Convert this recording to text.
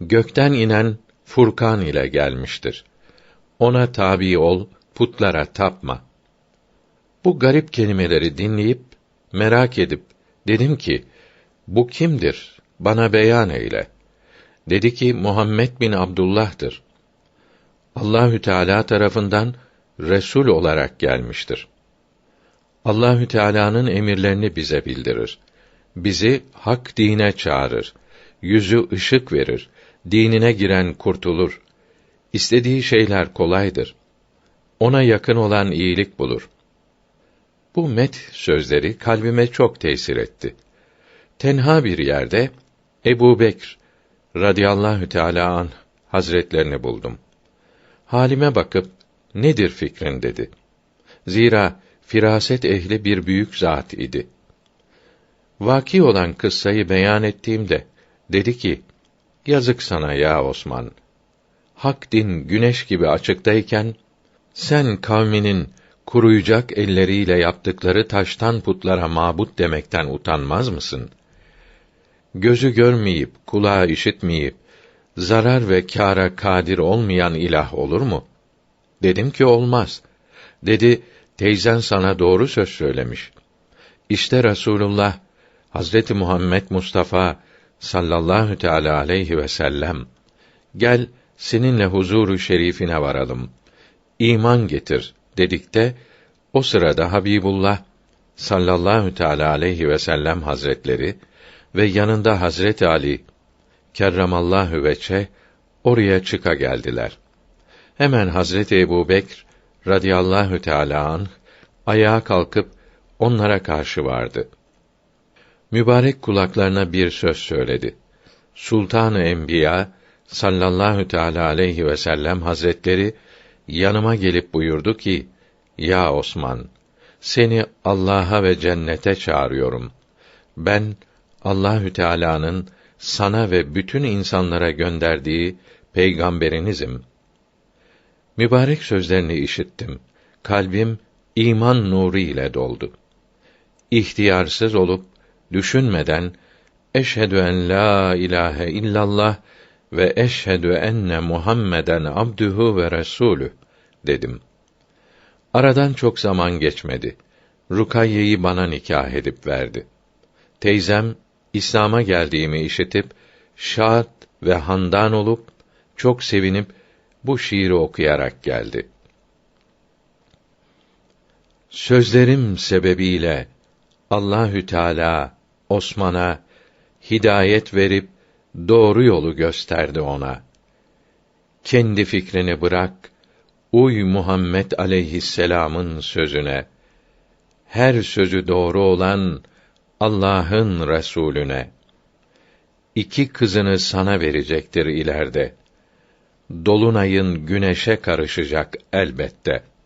gökten inen Furkan ile gelmiştir. Ona tabi ol, putlara tapma. Bu garip kelimeleri dinleyip merak edip dedim ki bu kimdir? Bana beyan eyle. Dedi ki Muhammed bin Abdullah'tır. Allahü Teala tarafından resul olarak gelmiştir. Allahü Teala'nın emirlerini bize bildirir. Bizi hak dine çağırır. Yüzü ışık verir. Dinine giren kurtulur. İstediği şeyler kolaydır. Ona yakın olan iyilik bulur. Bu met sözleri kalbime çok tesir etti. Tenha bir yerde Ebu Bekr radıyallahu teâlâ an hazretlerini buldum. Halime bakıp nedir fikrin dedi. Zira firaset ehli bir büyük zat idi. Vaki olan kıssayı beyan ettiğimde dedi ki: Yazık sana ya Osman. Hak din güneş gibi açıktayken sen kavminin kuruyacak elleriyle yaptıkları taştan putlara mabut demekten utanmaz mısın? Gözü görmeyip, kulağı işitmeyip, zarar ve kâra kadir olmayan ilah olur mu? Dedim ki olmaz. Dedi, teyzen sana doğru söz söylemiş. İşte Rasulullah Hazreti Muhammed Mustafa sallallahu teala aleyhi ve sellem gel seninle huzuru şerifine varalım. İman getir dedikte o sırada Habibullah sallallahu teala aleyhi ve sellem hazretleri ve yanında Hazreti Ali kerramallahu veçe oraya çıka geldiler. Hemen Hazreti Ebu Bekr radıyallahu teâlâ anh, ayağa kalkıp onlara karşı vardı. Mübarek kulaklarına bir söz söyledi. Sultan-ı Enbiya sallallahu teala aleyhi ve sellem hazretleri yanıma gelip buyurdu ki: Ya Osman, seni Allah'a ve cennete çağırıyorum. Ben Allahü Teala'nın sana ve bütün insanlara gönderdiği peygamberinizim. Mübarek sözlerini işittim. Kalbim iman nuru ile doldu. İhtiyarsız olup düşünmeden eşhedü en la ilahe illallah ve eşhedü enne Muhammeden abduhu ve resulü dedim. Aradan çok zaman geçmedi. Rukayye'yi bana nikah edip verdi. Teyzem İslam'a geldiğimi işitip şad ve handan olup çok sevinip bu şiiri okuyarak geldi. Sözlerim sebebiyle Allahü Teala Osman'a hidayet verip doğru yolu gösterdi ona. Kendi fikrini bırak, uy Muhammed aleyhisselam'ın sözüne. Her sözü doğru olan Allah'ın Resulüne. İki kızını sana verecektir ileride. Dolunayın güneşe karışacak elbette.''